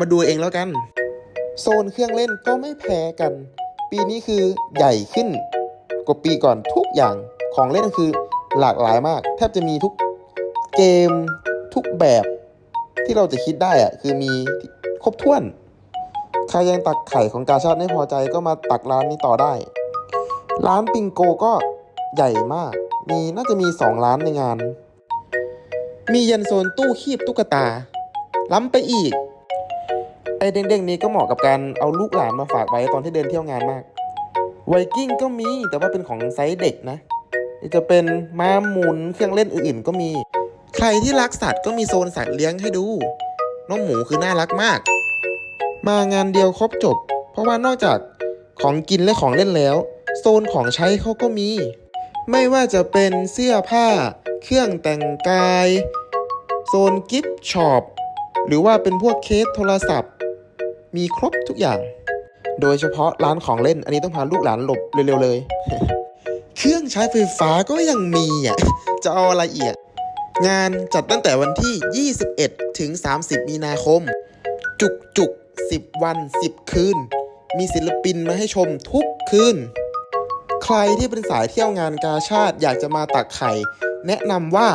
มาดูเองแล้วกัน โซนเครื่องเล่นก็ไม่แพ้กัน ปีนี้คือใหญ่ขึ้น กว่าปีก่อนทุกอย่างของเล่นคือหลากหลายมาก แทบจะมีทุกเกมทุกแบบที่เราจะคิดได้อะคือมีครบถ้วน ใครยังตักไข่ของกาชาติไม่พอใจก็มาตักร้านนี้ต่อได้ ร้านปิงโกก็ใหญ่มาก มีน่าจะมี 2 ร้านในงาน มียันโซนตู้คีบตุ๊กตา ล้ำไปอีกไอ้เด้งๆนี้ก็เหมาะกับการเอาลูกหลานมาฝากไว้ตอนที่เดินเที่ยวงานมาก ไวกิ้งก็มีแต่ว่าเป็นของไซส์เด็กนะจะเป็นม้าหมุนเครื่องเล่นอื่นๆ ก็มี ใครที่รักสัตว์ก็มีโซนสัตว์เลี้ยงให้ดู น้องหมูคือน่ารักมาก มางานเดียวครบจบ เพราะว่านอกจากของกินและของเล่นแล้ว โซนของใช้เขาก็มี ไม่ว่าจะเป็นเสื้อผ้า เครื่องแต่งกาย โซนกิฟต์ช็อปหรือว่าเป็นพวกเคสโทรศัพท์ มีครบทุกอย่าง โดยเฉพาะร้านของเล่น อันนี้ต้องพาลูกหลานหลบเร็วๆเลย เครื่องใช้ไฟฟ้าก็ยังมีอะ จะเอาอะไรอีกอะงานจัดตั้งแต่วันที่ 21 ถึง 30 มีนาคม จุกจุก10 วัน 10 คืน มีศิลปินมาให้ชมทุกคืน ใครที่เป็นสายเที่ยวงานกาชาติอยากจะมาตักไข่ แนะนำว่า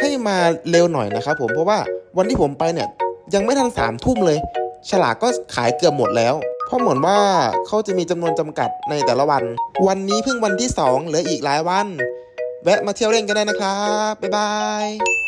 ให้มาเร็วหน่อยนะครับผมเพราะว่าวันที่ผมไปเนี่ยยังไม่ทันสามทุ่มเลย ฉลากก็ขายเกือบหมดแล้ว เพราะเหมือนว่าเขาจะมีจำนวนจำกัดในแต่ละวัน วันนี้เพิ่งวันที่ 2 เหลืออีกหลายวัน แวะมาเที่ยวเล่นกันได้นะครับ บ๊ายบาย